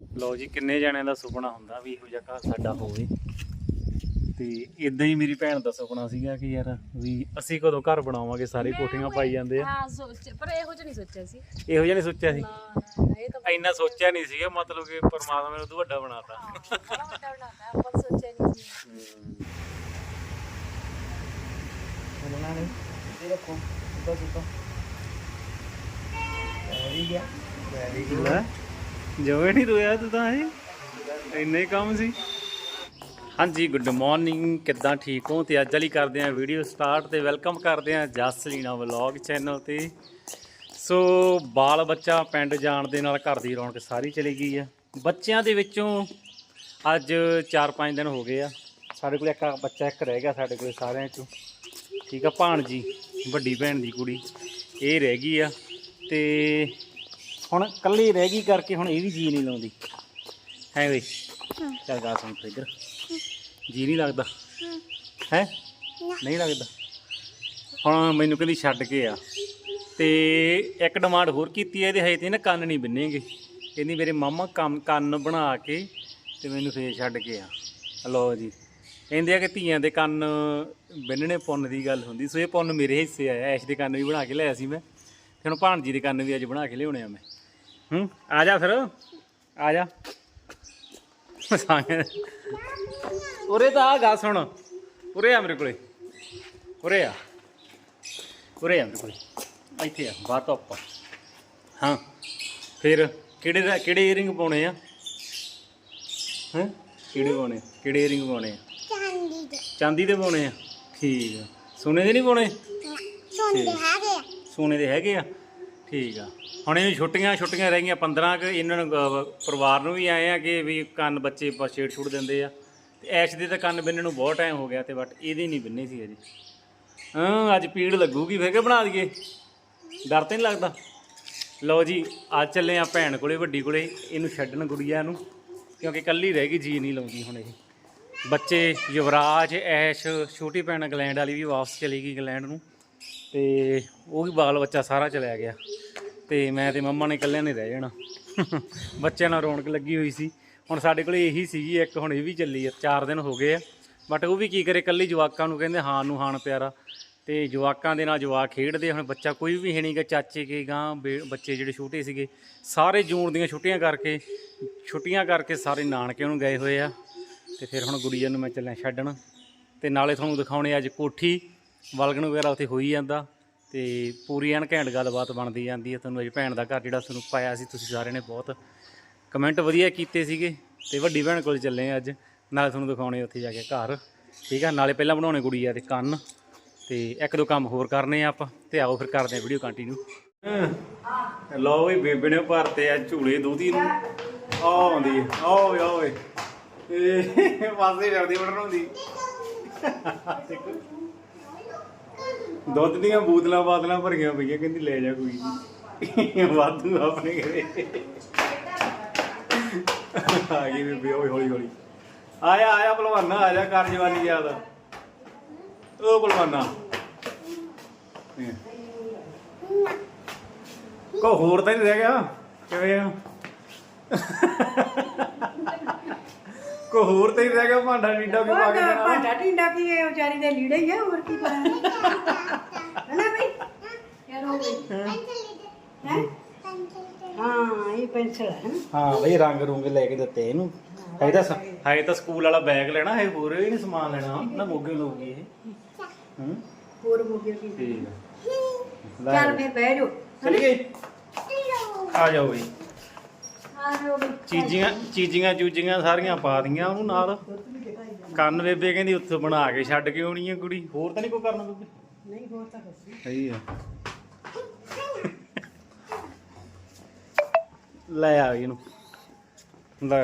ਲਓ ਜੀ ਕਿੰਨੇ ਜਣਿਆਂ ਦਾ ਸੁਪਨਾ ਹੁੰਦਾ ਵੀ ਇਹੋ ਜਿਹਾ ਘਰ ਸਾਡਾ ਹੋਵੇ। ਤੇ ਇਦਾਂ ਹੀ ਮੇਰੀ ਭੈਣ ਦਾ ਸੁਪਨਾ ਸੀਗਾ ਕਿ ਯਾਰ ਵੀ ਅਸੀਂ ਕਦੋਂ ਘਰ ਬਣਾਵਾਂਗੇ ਸਾਰੇ ਕੋਠੀਆਂ ਪਾਈ ਜਾਂਦੇ ਆ। ਹਾਂ ਸੋਚ ਪਰ ਇਹੋ ਜਿਹਾ ਨਹੀਂ ਸੋਚਿਆ ਸੀ। ਇਹੋ ਜਿਹਾ ਨਹੀਂ ਸੋਚਿਆ ਸੀ? ਇਹ ਤਾਂ ਇੰਨਾ ਸੋਚਿਆ ਨਹੀਂ ਸੀਗਾ ਮਤਲਬ ਕਿ ਪਰਮਾਤਮਾ ਨੇ ਉਦੋਂ ਵੱਡਾ ਬਣਾਤਾ। ਬੜਾ ਵੱਡਾ ਬਣਾਤਾ ਆਪਾਂ ਤਾਂ ਸੋਚਿਆ ਨਹੀਂ ਸੀ। ਬਣਾ ਨਹੀਂ ਇਹ ਰੱਖੋ ਸੁੱਤਾ ਸੁੱਤਾ ਵੈਰੀ ਗਿਆ ਵੈਰੀ ਗੁੱਡ ਲੈ। ਜਵੇਂ ਨਹੀਂ ਰੋਇਆ ਤੂੰ ਤਾਂ ਇਹ ਇੰਨੇ ਕੰਮ ਸੀ। ਹਾਂਜੀ ਗੁੱਡ ਮਾਰਨਿੰਗ ਕਿੱਦਾਂ ਠੀਕ ਹੋ? ਤੇ ਅੱਜ ਵਾਲੀ ਕਰਦੇ ਆਂ ਵੀਡੀਓ ਸਟਾਰਟ ਤੇ ਵੈਲਕਮ ਕਰਦੇ ਆਂ ਜਸਲੀਨਾ ਵਲੌਗ ਚੈਨਲ ਤੇ। ਸੋ ਬਾਲ ਬੱਚਾ ਪਿੰਡ ਜਾਣ ਦੇ ਨਾਲ ਘਰ ਦੀ ਰੌਣਕ ਸਾਰੀ ਚਲੀ ਗਈ ਆ। ਬੱਚਿਆਂ ਦੇ ਵਿੱਚੋਂ ਅੱਜ 4-5 ਦਿਨ ਹੋ ਗਏ ਆ। ਸਾਡੇ ਕੋਲ ਇੱਕ ਬੱਚਾ ਇੱਕ ਰਹਿ ਗਿਆ ਸਾਡੇ ਕੋਲ ਸਾਰਿਆਂ ਚੋਂ। ਠੀਕ ਆ ਭਾਣ ਜੀ ਵੱਡੀ ਭੈਣ ਦੀ ਕੁੜੀ। ਇਹ ਰਹਿ ਗਈ ਆ। ਤੇ ਹੁਣ ਕੱਲੀ ਰਹਿ ਗਈ ਕਰਕੇ ਹੁਣ ਇਹ ਵੀ ਜੀ ਨਹੀਂ ਲਾਉਂਦੀ। ਹੈ ਵੇ? ਚੱਲ ਗਾ ਸੁਣ ਇੱਧਰ। ਜੀ ਨਹੀਂ ਲੱਗਦਾ। ਹੈ। ਨਹੀਂ ਲੱਗਦਾ। ਹੁਣ ਮੈਨੂੰ ਕਹਿੰਦੀ ਛੱਡ ਕੇ ਆ। ਤੇ ਇੱਕ ਡਿਮਾਂਡ ਹੋਰ ਕੀਤੀ ਹੈ ਇਹਦੇ ਹਜੇ ਤੇ ਨਾ ਕੰਨ ਨਹੀਂ ਬੰਨੇਗੇ। ਕਹਿੰਦੀ ਮੇਰੇ ਮਾਮਾ ਕੰਮ ਕੰਨ ਬਣਾ ਕੇ ਤੇ ਮੈਨੂੰ ਫੇਰ ਛੱਡ ਕੇ ਆ। ਲਓ ਜੀ। ਕਹਿੰਦੇ ਆ ਕਿ ਧੀਆਂ ਦੇ ਕੰਨ ਬੰਨਣੇ ਪੁੰਨ ਦੀ ਗੱਲ ਹੁੰਦੀ। ਸੋ ਇਹ ਪੁੰਨ ਮੇਰੇ ਹਿੱਸੇ ਆਇਆ। ਐਸ਼ ਦੇ ਕੰਨ ਵੀ ਬਣਾ ਕੇ ਲਿਆਇਆ ਸੀ ਮੈਂ। ਤੇ ਹੁਣ ਭਾਣਜੀ ਦੇ ਕੰਨ ਵੀ ਅੱਜ ਬਣਾ ਕੇ ਲਿਆਉਣੇ ਆ ਮੈਂ। ਹੂੰ ਆ ਜਾ ਫਿਰ ਆ ਜਾ। ਉਰੇ ਤਾਂ ਆ ਗਾ ਸੁਣ। ਉਰੇ ਆ ਮੇਰੇ ਕੋਲੇ। ਉਰੇ ਆ। ਉਰੇ ਆ ਮੇਰੇ ਕੋਲੇ। ਇੱਥੇ ਆ ਬਾਹਰ ਤੋਂ ਉੱਪਰ ਹਾਂ। ਫਿਰ ਕਿਹੜੇ ਦਾ ਕਿਹੜੇ ਈਅਰਿੰਗ ਪਾਉਣੇ ਆ? ਹੈ? ਕਿਹੜੇ ਪਾਉਣੇ? ਕਿਹੜੇ ਈਅਰਿੰਗ ਪਾਉਣੇ ਆ? ਚਾਂਦੀ ਦੇ। ਚਾਂਦੀ ਦੇ ਪਾਉਣੇ ਆ। ਠੀਕ ਆ। ਸੋਨੇ ਦੇ ਨਹੀਂ ਪਾਉਣੇ? ਸੋਨੇ ਦੇ ਹੈਗੇ ਆ। ਸੋਨੇ ਦੇ ਹੈਗੇ ਆ? ਠੀਕ ਆ। ਹੁਣ ਇਹ ਛੁੱਟੀਆਂ ਛੁੱਟੀਆਂ ਰਹਿ ਗਈਆਂ 15 ਕਿ ਇਹਨਾਂ ਨੂੰ ਅਹ, ਪਰਿਵਾਰ ਨੂੰ ਵੀ ਆਏ ਆ ਕਿ ਵੀ ਕੰਨ ਬੱਚੇ ਬਸ ਛੇੜ ਛੁੱਟ ਦਿੰਦੇ ਆ। ਤੇ ਐਸ਼ ਦੇ ਤਾਂ ਕੰਨ ਬਿੰਨਣ ਨੂੰ ਬਹੁਤ ਟਾਈਮ ਹੋ ਗਿਆ ਤੇ ਬਟ ਇਹਦੇ ਨਹੀਂ ਬਿੰਨੇ ਸੀ ਅਜੇ। ਹਾਂ ਅੱਜ ਪੀੜ ਲੱਗੂਗੀ ਫਿਰ ਕਿ ਬਣਾ ਦਈਏ? ਡਰ ਤਾਂ ਨਹੀਂ ਲੱਗਦਾ। ਲਓ ਜੀ ਅੱਜ ਚੱਲੇ ਆ ਭੈਣ ਕੋਲੇ ਵੱਡੀ ਕੋਲੇ ਇਹਨੂੰ ਛੱਡਣ ਗੁੜੀਆ ਨੂੰ ਕਿਉਂਕਿ ਕੱਲੀ ਰਹਿ ਗਈ ਜੀ ਨਹੀਂ ਲਾਉਂਦੀ ਹੁਣ ਇਹ। ਬੱਚੇ ਯੁਵਰਾਜ ਐਸ਼ ਛੋਟੀ ਭੈਣ ਇੰਗਲੈਂਡ ਵਾਲੀ ਵੀ ਵਾਪਸ ਚਲੀ ਗਈ ਇੰਗਲੈਂਡ ਨੂੰ। ਤੇ ਉਹ ਵੀ ਬਾਲ ਬੱਚਾ ਸਾਰਾ ਚਲਿਆ ਗਿਆ। ਤੇ ਮੈਂ ਤੇ ਮੰਮਾ ਨੇ ਇਕੱਲਿਆਂ ਨੇ ਰਹਿ ਜਾਣਾ। ਬੱਚਿਆਂ ਨਾਲ ਰੌਣਕ ਲੱਗੀ ਹੋਈ ਸੀ। ਹੁਣ ਸਾਡੇ ਕੋਲ ਇਹੀ ਸੀਗੀ ਇੱਕ ਹੁਣ ਇਹ ਵੀ ਚੱਲੀ ਆ 4 ਦਿਨ ਹੋ ਗਏ ਆ। ਬਟ ਉਹ ਵੀ ਕੀ ਕਰੇ, ਇਕੱਲੀ ਜਵਾਕਾਂ ਨੂੰ ਕਹਿੰਦੇ ਹਾਂ ਨੂੰ ਹਾਨ ਪਿਆਰਾ। ਤੇ ਜਵਾਕਾਂ ਦੇ ਨਾਲ ਜਵਾਕ ਖੇਡਦੇ ਹੁਣ ਬੱਚਾ ਕੋਈ ਵੀ ਹੈ ਨਹੀਂਗਾ, ਚਾਚੇ ਕੇ ਗਾਂ ਬੱਚੇ ਜਿਹੜੇ ਛੋਟੇ ਸੀਗੇ, ਸਾਰੇ ਜੂਨ ਦੀਆਂ ਛੁੱਟੀਆਂ ਕਰਕੇ ਛੁੱਟੀਆਂ ਕਰਕੇ ਸਾਰੇ ਨਾਨਕੇ ਨੂੰ ਗਏ ਹੋਏ ਆ। ਤੇ ਫਿਰ ਹੁਣ ਗੁੜੀਆ ਨੂੰ ਮੈਂ ਚੱਲਿਆ ਛੱਡਣ। ਤੇ ਨਾਲੇ ਤੁਹਾਨੂੰ ਦਿਖਾਉਣੇ ਅੱਜ ਕੋਠੀ, ਵਲਗਣ ਵਗੈਰਾ ਉੱਥੇ ਹੋਈ ਜਾਂਦਾ। ਤੇ ਪੂਰੀ ਐਨ ਘੈਂਟ ਗੱਲਬਾਤ ਬਣਦੀ ਜਾਂਦੀ ਹੈ ਤੁਹਾਨੂੰ ਅਜੇ ਭੈਣ ਦਾ ਘਰ ਜਿਹੜਾ ਤੁਹਾਨੂੰ ਪਾਇਆ ਸੀ ਤੁਸੀਂ ਸਾਰਿਆਂ ਨੇ ਬਹੁਤ ਕਮੈਂਟ ਵਧੀਆ ਕੀਤੇ ਸੀਗੇ ਤੇ ਵੱਡੀ ਭੈਣ ਕੋਲ ਚੱਲੇ ਆ ਅੱਜ, ਨਾਲੇ ਤੁਹਾਨੂੰ ਦਿਖਾਉਣੇ ਉੱਥੇ ਜਾ ਕੇ ਘਰ, ਠੀਕ ਆ? ਨਾਲੇ ਪਹਿਲਾਂ ਬਣਾਉਣੇ ਗੁੜੀਆ ਦੇ ਕੰਨ, ਤੇ ਇੱਕ ਦੋ ਕੰਮ ਹੋਰ ਕਰਨੇ ਆ ਆਪਾਂ, ਤੇ ਆਓ ਫਿਰ ਕਰਦੇ ਆ ਵੀਡੀਓ ਕੰਟੀਨਿਊ ਲਓ ਵੀ ਬੇਬੇ ਨੇ ਭਰਤੇ ਆ ਝੂਲੇ ਦੋਧੀ ਨੂੰ। ਆ ਆਉਂਦੀ ਆ ਓਏ ਓਏ। ਇਹ ਪਾਸੇ ਕਰਦੀ ਬਣਾਉਂਦੀ। ਦੁੱਧ ਦੀਆਂ ਬੋਤਲਾਂ ਬਾਤਲਾਂ ਭਰੀਆਂ ਪਈਆਂ, ਕਹਿੰਦੀ ਲੈ ਜਾ ਕੋਈ ਨਹੀਂ ਵਾਧੂ ਆਪਣੇ ਘਰੇ। ਆ ਗਈ ਬੇਬੇ, ਓਏ ਹੌਲੀ ਹੌਲੀ। ਆਇਆ ਆਇਆ ਭਲਵਾਨਾ ਆ ਜਾ ਕਰ ਜਵਾਨੀ ਯਾਦ। ਉਹ ਭਲਵਾਨਾ ਕੋ ਹੋਰ ਤਾਂ ਨਹੀਂ ਰਹਿ ਗਿਆ? ਕਿਵੇਂ ਆ? ਕੋ ਹੋਰ ਤਾਂ ਹੀ ਰਹਿ ਗਿਆ ਭਾਂਡਾ ਡੀਡਾ ਵੀ ਪਾ ਕੇ ਦੇਣਾ ਭਾਂਡਾ ਢਿੰਡਾ ਕੀ ਹੈ ਵਿਚਾਰੀ ਦੇ ਲੀੜੇ ਹੀ ਆ ਹੋਰ ਕੀ ਕਰਾਂ ਹਨਾ ਬਈ ਯਾਰ ਹੋ ਗਈ ਹੈ। ਹਾਂ? ਇਹ ਪੈਨਸਲ ਹੈ ਨਾ। ਹਾਂ ਬਈ ਰੰਗ ਰੁੰਗ ਲੈ ਕੇ ਦਿੱਤੇ ਇਹਨੂੰ। ਹੈ ਤਾਂ ਹੈ ਤਾਂ ਸਕੂਲ ਵਾਲਾ ਬੈਗ ਲੈਣਾ ਹੈ ਹੋਰ ਵੀ ਨਹੀਂ ਸਮਾਨ ਲੈਣਾ। ਨਾ ਮੋਗੇ ਲੋਗੀ ਇਹ। ਹੂੰ? ਹੋਰ ਗਿਆ ਕੀ? ਠੀਕ ਆ। ਚੱਲ ਫਿਰ ਬਹਿ ਜਾਓ। ਚਲੀਏ? ਆ ਜਾਓ ਬਈ ਆ ਜਾਓ ਬਈ। ਚੀਜ਼ੀਆਂ ਚੀਜ਼ੀਆਂ ਚੂਜੀਆਂ ਸਾਰੀਆਂ ਪਾ ਦੀਆਂ ਉਹਨੂੰ ਨਾਲ। ਕੰਨ ਬੇਬੇ ਕਹਿੰਦੀ ਉੱਥੋਂ ਬਣਾ ਕੇ ਛੱਡ ਕੇ ਆਉਣੀ ਆ ਕੁੜੀ। ਹੋਰ ਤਾਂ ਨਹੀਂ ਕੋਈ ਕਰਨਾ ਬੇਬੇ? ਨਹੀਂ ਹੋਰ ਤਾਂ ਕੁਛ ਸਹੀ ਆ। ਲੈ ਆ ਇਹਨੂੰ। ਲੈ।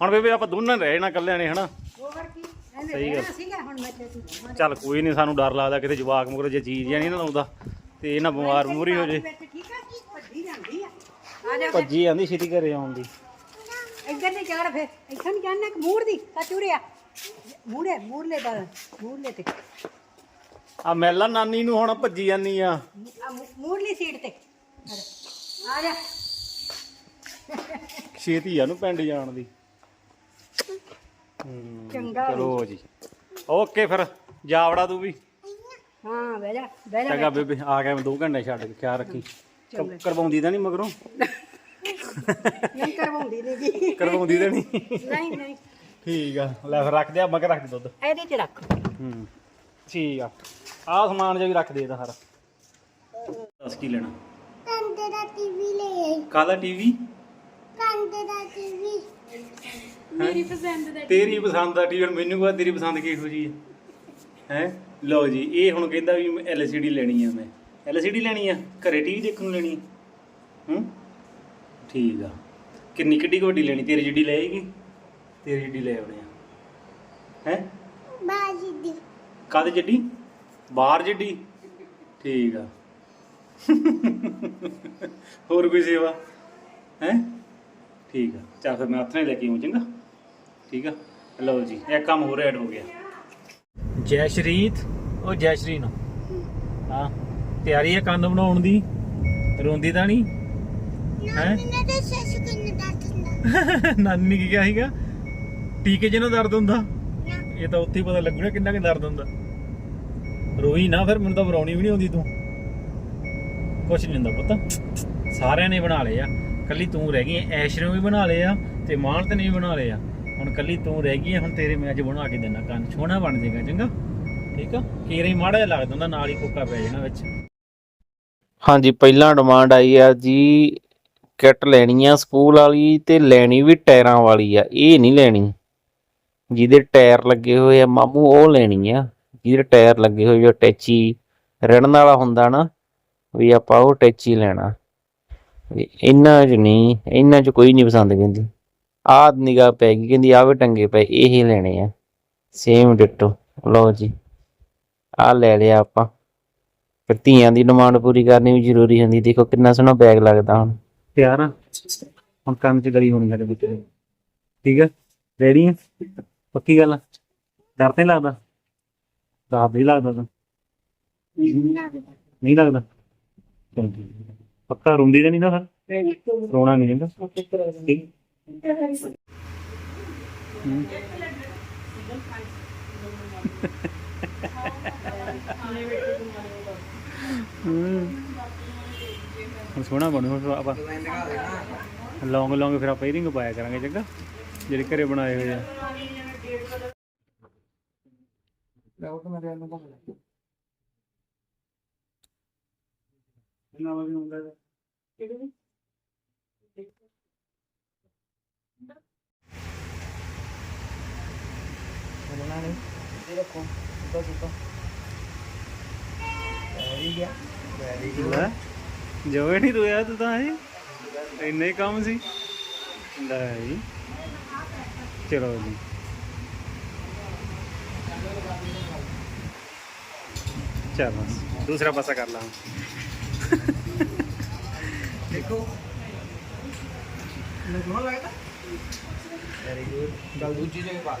ਹੁਣ ਬੇਬੇ ਆਪਾਂ ਦੋਨਾਂ ਰਹਿ ਜਾਣਾ ਕੱਲਿਆਂ ਨੇ ਹਨਾ? ਹੋਰ ਕੀ? ਇਹਨੇ ਸਹੀ ਗੱਲ। ਸੀਗਾ ਹੁਣ ਮੈਂ ਚੱਲ ਕੋਈ ਨਹੀਂ ਸਾਨੂੰ ਡਰ ਲੱਗਦਾ ਕਿਤੇ ਜਵਾਕ ਮੁਕਰ ਜੇ ਚੀਜ਼ ਜਾਂ ਨਹੀਂ ਨਾ ਲਾਉਂਦਾ ਤੇ ਇਹਨਾਂ ਬਿਮਾਰ ਮੂਰੀ ਹੋ ਜੇ। ਆ ਜਾ ਫਿਰ ਭੱਜੀ ਜਾਂਦੀ ਛੇਤੀ ਘਰੇ ਆਉਣ ਦੀ। ਇੱਧਰ ਨਹੀਂ ਚੜ ਫਿਰ। ਇੱਥੇ ਨਹੀਂ ਜਾਣਾ ਕਿ ਮੂੜ ਦੀ ਕਚੂੜਿਆ ਮੂੜੇ ਮੂੜਲੇ ਦਾ ਮੂੜਲੇ ਤੇ। ਆ ਮੈਲਾ ਨਾਨੀ ਨੂੰ ਹੁਣ ਭੱਜੀ ਜਾਂਦੀ ਆ। ਆ ਮੂੜਲੀ ਸੀਟ ਤੇ। ਆ ਜਾ। ਛੇਤੀ ਆ ਨੂੰ ਪਿੰਡ ਜਾਣ ਦੀ। ਹੂੰ, ਚੰਗਾ। ਚਲੋ ਜੀ। ਓਕੇ ਫਿਰ ਜਾਵੜਾ ਤੂੰ ਵੀ। ਹਾਂ ਬਹਿ ਜਾ ਬਹਿ ਜਾ। ਚੰਗਾ ਬੇਬੇ ਆ ਗਿਆ ਮੈਂ 2 ਘੰਟੇ ਛੱਡ ਕੇ ਖਿਆਲ ਰੱਖੀ। ਕਰਵਾਉਂਦੀ ਤਾਂ ਨਹੀਂ ਮਗਰੋਂ? ਨਹੀਂ ਕਰਵਾਉਂਦੀ ਨਹੀਂ ਜੀ ਕਰਵਾਉਂਦੀ ਤਾਂ ਨਹੀਂ। ਨਹੀਂ ਨਹੀਂ। ਠੀਕ ਆ ਲੈ ਫਿਰ ਰੱਖ ਦੇ ਆ ਮਗਰ ਰੱਖ ਦੇ ਦੁੱਧ? ਇਹਦੇ ਚ ਰੱਖ। ਹੂੰ ਠੀਕ ਆ। ਆਹ ਸਮਾਨ ਜਿਹਾ ਵੀ ਰੱਖ ਦੇ ਇਹਦਾ ਸਾਰਾ। ਦੱਸ ਕੀ ਲੈਣਾ? ਕੰਦੇ ਦਾ ਟੀਵੀ ਲੈ ਆਈ। ਕਾਹਦਾ ਟੀਵੀ ਕੰਦੇ ਦਾ ਟੀਵੀ ਮੇਰੀ ਪਸੰਦ ਦਾ ਤੇਰੀ ਪਸੰਦ ਦਾ ਟੀਵੀ ਮੈਨੂੰ ਕਹਾ ਤੇਰੀ ਪਸੰਦ ਕਿਹੋ ਜੀ ਹੈ ਹੈ? ਲਓ ਜੀ ਇਹ ਹੁਣ ਕਹਿੰਦਾ ਵੀ ਐਲਸੀਡੀ ਲੈਣੀ ਆ ਮੈਂ। ਐਲਸੀਡੀ ਲੈਣੀ ਆ? ਘਰੇ ਟੀਵੀ ਦੇਖਣ ਨੂੰ ਲੈਣੀ ਆ? ਹੂੰ? ਠੀਕ ਆ। ਕਿੰਨੀ ਕਿੱਡੀ ਕੁ ਵੱਡੀ ਲੈਣੀ? ਤੇਰੀ ਜਿੱਡੀ ਲੈ ਆਏਗੀ? ਤੇਰੀ ਜਿੱਡੀ ਲੈ ਆਉਣੇ ਆ। ਹੈ? ਬਾਜੀ ਦੀ ਕਾਹਦੇ ਜਿੱਡੀ? ਬਾਹਰ ਜਿੱਡੀ? ਠੀਕ ਆ। ਹੋਰ ਕੋਈ ਸੇਵਾ? ਹੈ? ਠੀਕ ਆ। ਚੱਲ ਫਿਰ ਮੈਂ ਹੱਥ ਨਾਲ ਲੈ ਕੇ ਆਉਂ ਚੰਗਾ? ਠੀਕ ਆ? ਲਓ ਜੀ ਇਹ ਕੰਮ ਹੋਰ ਐਡ ਹੋ ਗਿਆ। ਜੈ ਸ਼ਰੀਤ ਉਹ ਜੈ ਸ਼ਰੀ ਨੂੰ। ਹਾਂ ਤਿਆਰੀ ਹੈ ਕੰਨ ਬਣਾਉਣ ਦੀ? ਰੋਂਦੀ ਤਾਂ ਨਹੀਂ? ਹੈ? ਨਾ ਤੇ ਸੱਸ ਕਿੰਨੇ ਦੱਸਦਾ ਨਾਨੀ ਕੀ ਕਿਹਾ ਸੀਗਾ? ਟੀਕੇ ਜਿਹਨੂੰ ਦਰਦ ਹੁੰਦਾ? ਇਹ ਤਾਂ ਉੱਥੇ ਹੀ ਪਤਾ ਲੱਗੂਗਾ ਕਿੰਨਾ ਕਿ ਦਰਦ ਹੁੰਦਾ। ਰੋਈ ਨਾ ਫਿਰ ਮੈਨੂੰ ਤਾਂ ਵਰਾਉਣੀ ਵੀ ਨਹੀਂ ਆਉਂਦੀ ਤੂੰ। ਕੁਛ ਨਹੀਂ ਹੁੰਦਾ ਪੁੱਤ। ਸਾਰਿਆਂ ਨੇ ਬਣਾ ਲਏ ਆ। ਕੱਲੀ ਤੂੰ ਰਹਿ ਗਈ ਐ ਐਸ਼ ਨੇ ਵੀ ਬਣਾ ਲਏ ਆ ਤੇ ਮਾਨਤ ਨੇ ਵੀ ਬਣਾ ਲਏ ਆ। ਹੁਣ ਕੱਲੀ ਤੂੰ ਰਹਿ ਗਈ ਆ ਹੁਣ ਤੇਰੇ ਮੈਂ ਅੱਜ ਬਣਾ ਕੇ ਦੇਣਾ ਕੰਨ। ਸੋਹਣਾ ਬਣ ਜਾਏਗਾ ਚੰਗਾ? ਠੀਕ ਆ? ਕੀਰੇ ਹੀ ਮਾੜਾ ਜਿਹਾ ਲੱਗਦਾ ਹੁੰਦਾ ਨਾਲ ਹੀ ਕੋਕਾ ਪੈ ਜਾਣਾ ਵਿੱਚ। ਹਾਂਜੀ ਪਹਿਲਾਂ ਡਿਮਾਂਡ ਆਈ ਆ ਜੀ ਕਿੱਟ ਲੈਣੀ ਆ ਸਕੂਲ ਵਾਲੀ ਤੇ ਲੈਣੀ ਵੀ ਟਾਇਰਾਂ ਵਾਲੀ ਆ, ਇਹ ਨਹੀਂ ਲੈਣੀ। ਜਿਹਦੇ ਟਾਇਰ ਲੱਗੇ ਹੋਏ ਆ ਮਾਮੂ, ਉਹ ਲੈਣੀ ਆ। ਜਿਹਦੇ ਟਾਇਰ ਲੱਗੇ ਹੋਏ ਜੋ ਟੈਚੀ ਰੜਨ ਵਾਲਾ ਹੁੰਦਾ ਨਾ, ਵੀ ਆਪਾਂ ਉਹ ਟੈਚੀ ਲੈਣਾ। ਵੀ ਇਹਨਾਂ 'ਚ ਨਹੀਂ, ਇਹਨਾਂ 'ਚ ਕੋਈ ਨਹੀਂ ਪਸੰਦ ਕਹਿੰਦੀ। ਆਹ ਨਿਗਾ ਪੈ ਗਈ, ਕਹਿੰਦੀ ਆਹ ਵੀ ਟੰਗੇ ਪਏ, ਇਹ ਲੈਣੇ ਆ। ਸੇਮ ਡਿਟੋ ਲਓ ਜੀ। ਆਹ ਲੈ ਲਿਆ ਆਪਾਂ। ਫਿਰ ਧੀਆਂ ਦੀ ਡਿਮਾਂਡ ਪੂਰੀ ਕਰਨੀ ਵੀ ਜ਼ਰੂਰੀ ਹੁੰਦੀ, ਦੇਖੋ ਕਿੰਨਾ ਸੋਹਣਾ ਬੈਗ ਲੱਗਦਾ ਹੁਣ। ਤਿਆਰ ਆ। ਹੁਣ ਕੰਨ 'ਚ ਗਲੀ ਹੋਣੀ ਸਾਡੇ ਬੱਚੇ ਠੀਕ ਆ? ਰੈਡੀ ਆ? ਪੱਕੀ ਗੱਲ ਆ? ਡਰ ਤੇ ਲੱਗਦਾ? ਡਰ ਨਹੀਂ ਲੱਗਦਾ ਤਾਂ। ਨਹੀਂ ਲੱਗਦਾ? ਚੱਲ ਠੀਕ ਪੱਕਾ ਰੋਂਦੀ ਤਾਂ ਨਹੀਂ ਨਾ ਫਿਰ? ਰੋਣਾ ਨਹੀਂ ਜਾਂਦਾ ਠੀਕ ਹੂੰ। ਹੂੰ ਹੁਣ ਸੋਹਣਾ ਬਣੂ ਫਿਰ ਆਪਾਂ ਲੌਂਗ ਲੌਂਗ ਫਿਰ ਆਪਾਂ ਈਰਿੰਗ ਪਾਇਆ ਕਰਾਂਗੇ ਚੰਗਾ? ਜਿਹੜੇ ਘਰੇ ਬਣਾਏ ਹੋਏ ਆ। ਕਿੰਨਾ ਵਜੇ ਹੁੰਦਾ ਹੈ। ਬੋਲਣਾ ਨਹੀਂ ਇਹ ਰੱਖੋ। ਸੁੱਤਾ ਸੁੱਤਾ ਵੈਰੀ ਗਿਆ ਵੈਰੀ ਲੈ। ਜੋਏ ਨਹੀਂ ਰੋਇਆ ਤੂੰ ਤਾਂ ਹੈ ਇੰਨੇ ਹੀ ਕੰਮ ਸੀ। ਲੈ ਜੀ। ਚਲੋ ਜੀ। ਚਲ ਬਸ ਦੂਸਰਾ ਪਾਸਾ ਕਰ ਲਾਂ। ਦੇਖੋ। ਮੈਨੂੰ ਲੱਗਦਾ। ਵੈਰੀ ਗੁੱਡ ਗੱਲ ਦੂਜੀ ਜਗ੍ਹਾ ਪਾ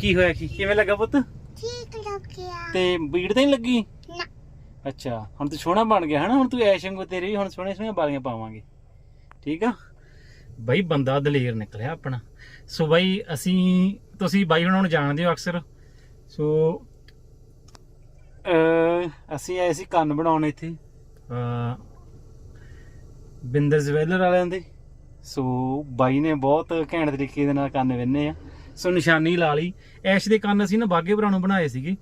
ਕੀ ਹੋਇਆ ਕੀ? ਕਿਵੇਂ ਲੱਗਾ ਪੁੱਤ? ਠੀਕ ਲੱਗਿਆ ਤੇ ਬੀੜ ਤਾਂ ਨਹੀਂ ਲੱਗੀ? ਨਾ। ਅੱਛਾ ਹੁਣ ਤੂੰ ਸੋਹਣਾ ਬਣ ਗਿਆ ਹਨਾ? ਹੁਣ ਤੂੰ ਐਸ਼ ਵਾਂਗੂ ਤੇਰੇ ਵੀ ਹੁਣ ਸੋਹਣੇ ਸੋਹਣੇ ਵਾਲੀਆਂ ਪਾਵਾਂਗੇ। ਠੀਕ ਆ? ਬਈ ਬੰਦਾ ਦਲੇਰ ਨਿਕਲਿਆ ਆਪਣਾ। ਸੋ ਬਾਈ ਅਸੀਂ ਤੁਸੀਂ ਬਾਈ ਉਹਨਾਂ ਨੂੰ ਜਾਣਦੇ ਹੋ ਅਕਸਰ। ਸੋ ਅ ਅਸੀਂ ਆਏ ਸੀ ਕੰਨ ਬਣਾਉਣ ਇੱਥੇ। ਅ ਬਿੰਦਰ ਜਵੈਲਰ ਵਾਲਿਆਂ ਦੇ। ਸੋ ਬਾਈ ਨੇ ਬਹੁਤ ਘੈਂਟ ਤਰੀਕੇ ਦੇ ਨਾਲ ਕੰਨ ਵਿੰਨੇ ਆ। ਸੋ ਨਿਸ਼ਾਨੀ ਲਾ ਲਈ। ਐਸ਼ ਦੇ ਕੰਨ ਅਸੀਂ ਨਾ ਬਾਗੇ ਭਰਾ ਨੂੰ ਬਣਾਏ ਸੀਗੇ।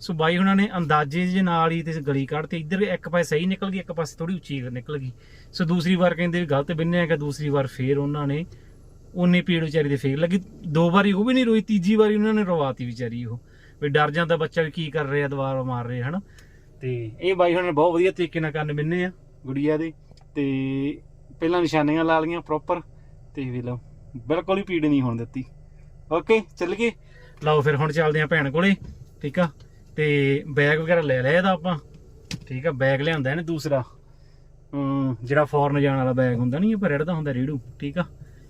ਸੋ ਬਾਈ ਉਹਨਾਂ ਨੇ ਅੰਦਾਜ਼ੇ ਜੇ ਨਾਲ ਹੀ ਤੇ ਗਲੀ ਕੱਢਤੀ। ਇੱਧਰ ਇੱਕ ਪਾਸੇ ਸਹੀ ਨਿਕਲ ਗਈ, ਇੱਕ ਪਾਸੇ ਥੋੜੀ ਉੱਚੀ ਨਿਕਲ ਗਈ। ਸੋ ਦੂਸਰੀ ਵਾਰ ਕਹਿੰਦੇ ਵੀ ਗਲਤ ਬਿੰਨਿਆ ਕਿ ਦੂਸਰੀ ਵਾਰ ਫੇਰ ਉਹਨਾਂ ਨੇ ਉਨੀ ਪੀੜ ਵਿਚਾਰੀ ਦੇ ਫੇਰ ਲੱਗੀ। ਦੋ ਵਾਰੀ ਉਹ ਵੀ ਨਹੀਂ ਰੋਈ, ਤੀਜੀ ਵਾਰੀ ਉਹਨਾਂ ਨੇ ਰਵਾਤੀ ਵਿਚਾਰੀ ਉਹ। ਵੀ ਡਰ ਜਾਂਦਾ ਬੱਚਾ ਵੀ ਕੀ ਕਰ ਰਿਹਾ, ਦੁਬਾਰਾ ਮਾਰ ਰਹੇ, ਹਨਾ। ਤੇ ਇਹ ਬਾਈ ਹੁਣ ਬਹੁਤ ਵਧੀਆ ਤਰੀਕੇ ਨਾਲ ਕੰਨ ਬਿੰਨੇ ਆ ਗੁੜੀਆ ਦੇ। ਤੇ ਪਹਿਲਾਂ ਨਿਸ਼ਾਨੀਆਂ ਲਾ ਲਈਆਂ ਪ੍ਰੋਪਰ ਤੇ ਵੀ ਲਓ, ਬਿਲਕੁਲ ਹੀ ਪੀੜ ਨਹੀਂ ਹੋਣ ਦਿੱਤੀ। ਓਕੇ, ਚੱਲ ਗਏ। ਲਓ ਫਿਰ ਹੁਣ ਚੱਲਦੇ ਆ ਭੈਣ ਕੋਲੇ, ਠੀਕ ਆ? ਤੇ ਬੈਗ ਵਗੈਰਾ ਲੈ ਲਿਆ ਇਹਦਾ ਆਪਾਂ। ਠੀਕ ਆ ਬੈਗ ਲਿਆਂਦਾ ਇਹਨੇ ਦੂਸਰਾ। ਅਮ ਜਿਹੜਾ ਫੋਰਨ ਜਾਣ ਵਾਲਾ ਬੈਗ ਹੁੰਦਾ ਨਹੀਂ ਭਰਿਆ ਦਾ ਹੁੰਦਾ ਰੀੜੂ, ਠੀਕ ਆ?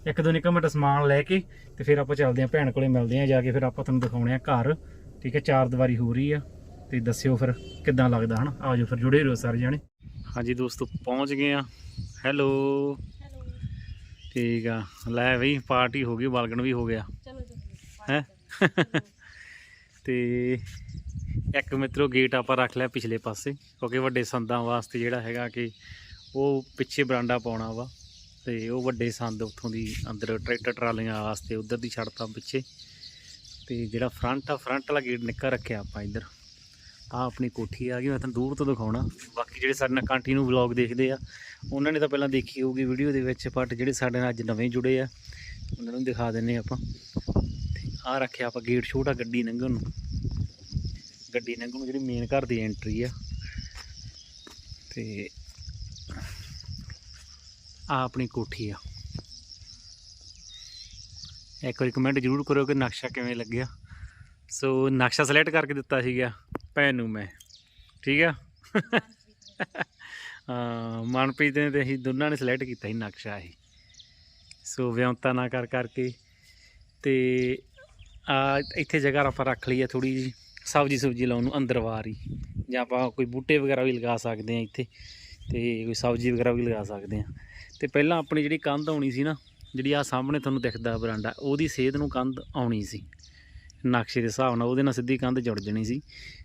ਇੱਕ ਦੋ ਨਿੱਕਾ ਮੋਟਾ ਸਮਾਨ ਲੈ ਕੇ ਤੇ ਫਿਰ ਆਪਾਂ ਚੱਲਦੇ ਆ, ਭੈਣ ਕੋਲੇ ਮਿਲਦੇ ਆ ਜਾ ਕੇ ਫਿਰ ਆਪਾਂ ਤੁਹਾਨੂੰ ਦਿਖਾਉਣੇ ਆ ਘਰ, ਠੀਕ ਹੈ ਚਾਰ ਦੀਵਾਰੀ ਹੋ ਰਹੀ ਆ, ਤੇ ਦੱਸਿਓ ਫਿਰ ਕਿੱਦਾਂ ਲੱਗਦਾ, ਹਨਾ? ਆਜੋ ਫਿਰ ਜੁੜੇ ਰਹੋ ਸਾਰੇ ਜਾਣੇ। ਹਾਂਜੀ ਦੋਸਤੋ, ਪਹੁੰਚ ਗਏ ਆ। ਹੈਲੋ ਠੀਕ ਆ ਲੈ ਬਈ ਪਾਰਟੀ ਹੋ ਗਈ ਬਲਗਣ ਵੀ ਹੋ ਗਿਆ। ਹੈ? ਤੇ ਇੱਕ ਮਿੱਤਰੋ ਗੇਟ ਆਪਾਂ ਰੱਖ ਲਿਆ ਪਿਛਲੇ ਪਾਸੇ ਕਿਉਂਕਿ ਵੱਡੇ ਸੰਦਾਂ ਵਾਸਤੇ ਜਿਹੜਾ ਹੈਗਾ ਕਿ ਉਹ ਪਿੱਛੇ ਬਰਾਂਡਾ ਪਾਉਣਾ ਵਾ ਤੇ ਉਹ ਵੱਡੇ ਸੰਦ ਉੱਥੋਂ ਦੀ ਅੰਦਰ ਟਰੈਕਟਰ ਟਰਾਲੀਆਂ ਵਾਸਤੇ ਉਧਰ ਦੀ ਛੱਡਤਾ ਪਿੱਛੇ। ਤੇ ਜਿਹੜਾ ਫਰੰਟ ਆ ਫਰੰਟ ਵਾਲਾ ਗੇਟ ਨਿੱਕਾ ਰੱਖਿਆ ਆਪਾਂ ਇੱਧਰ। ਆ ਆਪਣੀ ਕੋਠੀ ਆ ਗਈ ਮੈਂ ਤੁਹਾਨੂੰ ਦੂਰ ਤੋਂ ਦਿਖਾਉਣਾ। ਬਾਕੀ ਜਿਹੜੇ ਸਾਡੇ ਨਾਲ ਕੰਟੀਨਿਊ ਵਲੌਗ ਦੇਖਦੇ ਆ ਉਹਨਾਂ ਨੇ ਤਾਂ ਪਹਿਲਾਂ ਦੇਖੀ ਹੋਊਗੀ ਵੀਡੀਓ ਦੇ ਵਿੱਚ ਬਟ ਜਿਹੜੇ ਸਾਡੇ ਨਾਲ ਅੱਜ ਨਵੇਂ ਜੁੜੇ ਆ, ਉਹਨਾਂ ਨੂੰ ਦਿਖਾ ਦਿੰਨੇ ਆਪਾਂ। ਆ ਰੱਖਿਆ ਆਪਾਂ ਗੇਟ ਛੋਟਾ ਗੱਡੀ ਲੰਘਣ ਨੂੰ। ਗੱਡੀ ਲੰਘਣ ਨੂੰ ਜਿਹੜੀ ਮੇਨ ਘਰ ਦੀ ਐਂਟਰੀ ਆ। ਤੇ ਆ ਆਪਣੀ ਕੋਠੀ ਆ। ਇੱਕ ਵਾਰੀ ਕਮੈਂਟ ਜ਼ਰੂਰ ਕਰਿਓ ਕਿ ਨਕਸ਼ਾ ਕਿਵੇਂ ਲੱਗਿਆ। ਸੋ ਨਕਸ਼ਾ ਸਿਲੈਕਟ ਕਰਕੇ ਦਿੱਤਾ ਸੀਗਾ, ਭੈਣ ਨੂੰ ਮੈਂ। ਠੀਕ ਆ? ਹਾਂ। ਮਨਪ੍ਰੀਤ ਨੇ ਤੇ ਅਸੀਂ ਦੋਨਾਂ ਨੇ ਸਿਲੈਕਟ ਕੀਤਾ ਸੀ ਨਕਸ਼ਾ ਇਹ। ਸੋ ਵਿਉਂਤਾ ਨਾ ਕਰ ਕਰਕੇ ਤੇ ਆ ਇੱਥੇ ਜਗ੍ਹਾ ਆਪਾਂ ਰੱਖ ਲਈ ਆ ਥੋੜੀ ਜੀ ਸਬਜੀ ਸੁਬਜੀ ਲਾਉਣ ਨੂੰ ਅੰਦਰ ਬਾਹਰ ਹੀ। ਜਾਂ ਆਪਾਂ ਕੋਈ ਬੂਟੇ ਵਗੈਰਾ ਵੀ ਲਗਾ ਸਕਦੇ ਆ ਇੱਥੇ ਤੇ ਕੋਈ ਸਬਜੀ ਵਗੈਰਾ ਵੀ ਲਗਾ ਸਕਦੇ ਆ। ਤੇ ਪਹਿਲਾਂ ਆਪਣੀ ਜਿਹੜੀ ਕੰਧ ਆਉਣੀ ਸੀ ਨਾ, ਜਿਹੜੀ ਆ ਸਾਹਮਣੇ ਤੁਹਾਨੂੰ ਦਿਖਦਾ ਬਰਾਂਡਾ, ਉਹਦੀ ਸੇਧ ਨੂੰ ਕੰਧ ਆਉਣੀ ਸੀ। ਨਕਸ਼ੇ ਦੇ ਹਿਸਾਬ ਨਾਲ ਉਹਦੇ ਨਾਲ ਸਿੱਧੀ ਕੰਧ ਜੁੜ ਜਾਣੀ ਸੀ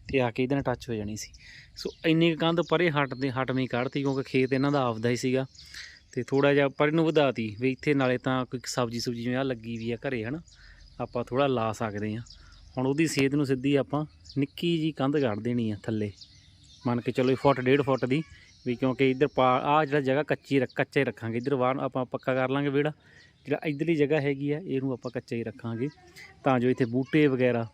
ਤੇ ਆ ਕੇ ਇਹਦੇ ਨਾਲ ਟੱਚ ਹੋ ਜਾਣੀ ਸੀ। ਸੋ ਇੰਨੀ ਕੁ ਕੰਧ ਪਰੇ ਹਟਦੇ ਹਟਵੀਂ ਕੱਢਤੀ ਕਿਉਂਕਿ ਖੇਤ ਇਹਨਾਂ ਦਾ ਆਪਦਾ ਹੀ ਸੀਗਾ। ਤੇ ਥੋੜਾ ਜਿਹਾ ਪਰ ਨੂੰ ਵਧਾਤੀ ਵੀ ਇੱਥੇ ਨਾਲੇ ਤਾਂ ਕੋਈ ਸਬਜੀ ਸੁਬਜੀ ਜਿਵੇਂ ਆ ਲੱਗੀ ਵੀ ਆ ਘਰੇ, ਹਨਾ? ਆਪਾਂ ਥੋੜਾ ਲਾ ਸਕਦੇ ਆ ਹੁਣ ਉਹਦੀ ਸੇਧ ਨੂੰ ਸਿੱਧੀ ਆਪਾਂ ਨਿੱਕੀ ਜੀ ਕੰਧ ਕੱਢ ਦੇਣੀ ਆ ਥੱਲੇ। ਮੰਨ ਕੇ ਚਲੋ ਫੁੱਟ, ਡੇਢ ਫੁੱਟ ਦੀ ਵੀ ਕਿਉਂਕਿ ਇੱਧਰ ਪਾ ਆ ਜਿਹੜਾ ਜਗ੍ਹਾ ਕੱਚੀ ਰੱਖ ਹੀ ਰੱਖਾਂਗੇ। ਇੱਧਰ ਬਾਹਰ ਆਪਾਂ ਪੱਕਾ ਕਰ ਲਾਂਗੇ ਵਿਹੜਾ। ਜਿਹੜਾ ਇੱਧਰਲੀ ਜਗ੍ਹਾ ਹੈਗੀ ਆ ਇਹਨੂੰ ਆਪਾਂ ਕੱਚਾ ਹੀ ਰੱਖਾਂਗੇ। ਤਾਂ ਜੋ ਇੱਥੇ ਬੂਟੇ ਵਗੈਰਾ